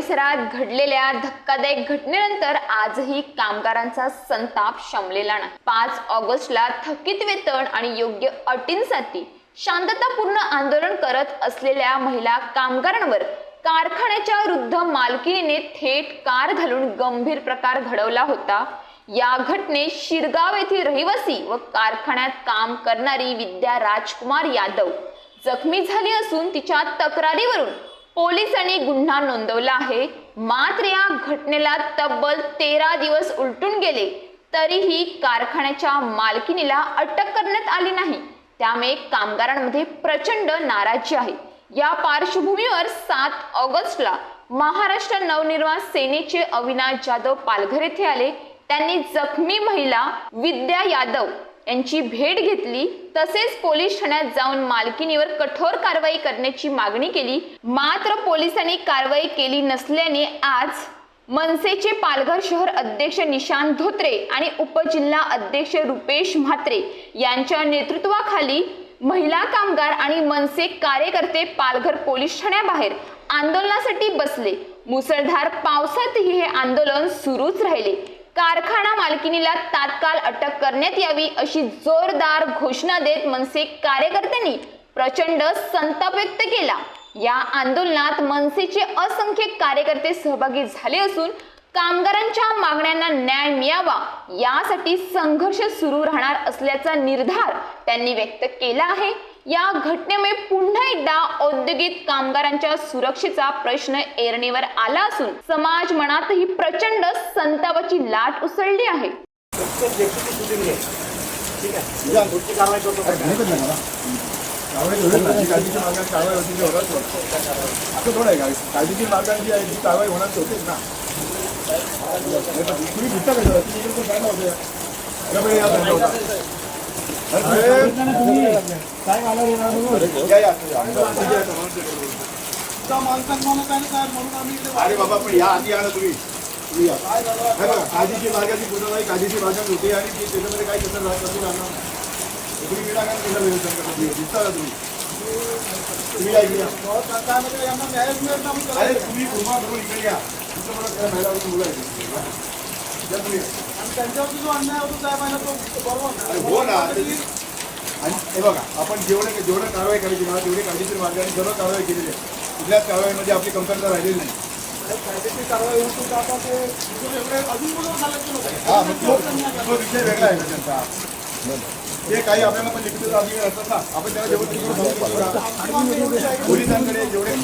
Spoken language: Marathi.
परिसरात घडलेल्या धक्कादायक घटनेनंतर आजही कामगारांचा संताप शमलेला नाही. पाच ऑगस्टला थकीत वेतन आणि योग्य अटींसाठी शांततापूर्ण आंदोलन करत असलेल्या महिला कामगारांवर कारखान्याच्या वृद्ध मालकीने थेट कार घालून गंभीर प्रकार घडवला होता. या घटनेत शिरगाव येथील रहिवासी व कारखान्यात काम करणारी विद्या राजकुमार यादव जखमी झाली असून तिच्या तक्रारीवरून पोलिसांनी गुन्हा नोंदवला आहे. मात्र या घटनेला तब्बल तेरा दिवस उलटून गेले. तरीही कारखान्याच्या मालकिनीला अटक करण्यात आली नाही. त्यामुळे कामगारांमध्ये प्रचंड नाराजी आहे. या पार्श्वभूमीवर सात ऑगस्टला महाराष्ट्र नवनिर्माण सेनेचे अविनाश जाधव पालघर येथे आले. त्यांनी जखमी महिला विद्या यादव यांची भेट घेतली तसेच पोलीस ठाण्यात जाऊन मालकिनीवर कठोर कारवाई करण्याची मागणी केली. मात्र पोलिसांनी कारवाई केली नसल्याने आज मनसेचे पालघर शहर अध्यक्ष निशांत धोत्रे आणि उपजिल्हा अध्यक्ष रुपेश म्हात्रे यांच्या नेतृत्वाखाली महिला कामगार आणि मनसे कार्यकर्ते पालघर पोलीस ठाण्याबाहेर आंदोलनासाठी बसले. मुसळधार पावसातही हे आंदोलन सुरूच राहिले. कारखाना मालकिनीला तात्काळ अटक करण्यात यावी अशी जोरदार घोषणा देत मनसे कार्यकर्त्यांनी प्रचंड संताप व्यक्त केला. या आंदोलनात मनसेचे असंख्य कार्यकर्ते सहभागी झाले असून कामगारांच्या मागण्यांना न्याय मिळावा यासाठी संघर्ष सुरू राहणार असल्याचा निर्धार त्यांनी व्यक्त केला आहे. या घटनेमुळे पुन्हा एकदा औद्योगिक कामगारांच्या सुरक्षेचा प्रश्न एरणीवर आला असून समाज मनातही प्रचंड संतापाची लाट उसळली आहे. ठीक आहे. ना अरे, ना अरे बाबा पण या आधी या तुम्ही. तुम्ही या. हे बघा कायदेशीर मार्गाची पूर्णबाई होते आणि ती त्याच्यामध्ये काय कसं राहत नसून आणणार तुम्ही विनाकारण कसं नियोजन करता तुम्ही दिसता का तुम्ही? तुम्ही या अरे तुम्ही करून इकडे या. तुमचं मला काय महिला वगैरे मुलं आहेत या तुम्ही अरे हो ना. आणि हे बघा आपण जेवढे जेवढं कारवाई करायची मला तेवढी कायदेशीर मार्गाने सर्व कारवाई केलेली आहे. कुठल्याच कारवाईमध्ये आपली कमतरता राहिलेली नाही. हा मग तो तो विषय वेगळा आहे ना त्यांचा. ते काही आपल्याला पण लिखित अधिकार असतात ना. आपण त्याला जेवढं जाऊ शकतो? पोलिसांकडे जेवढे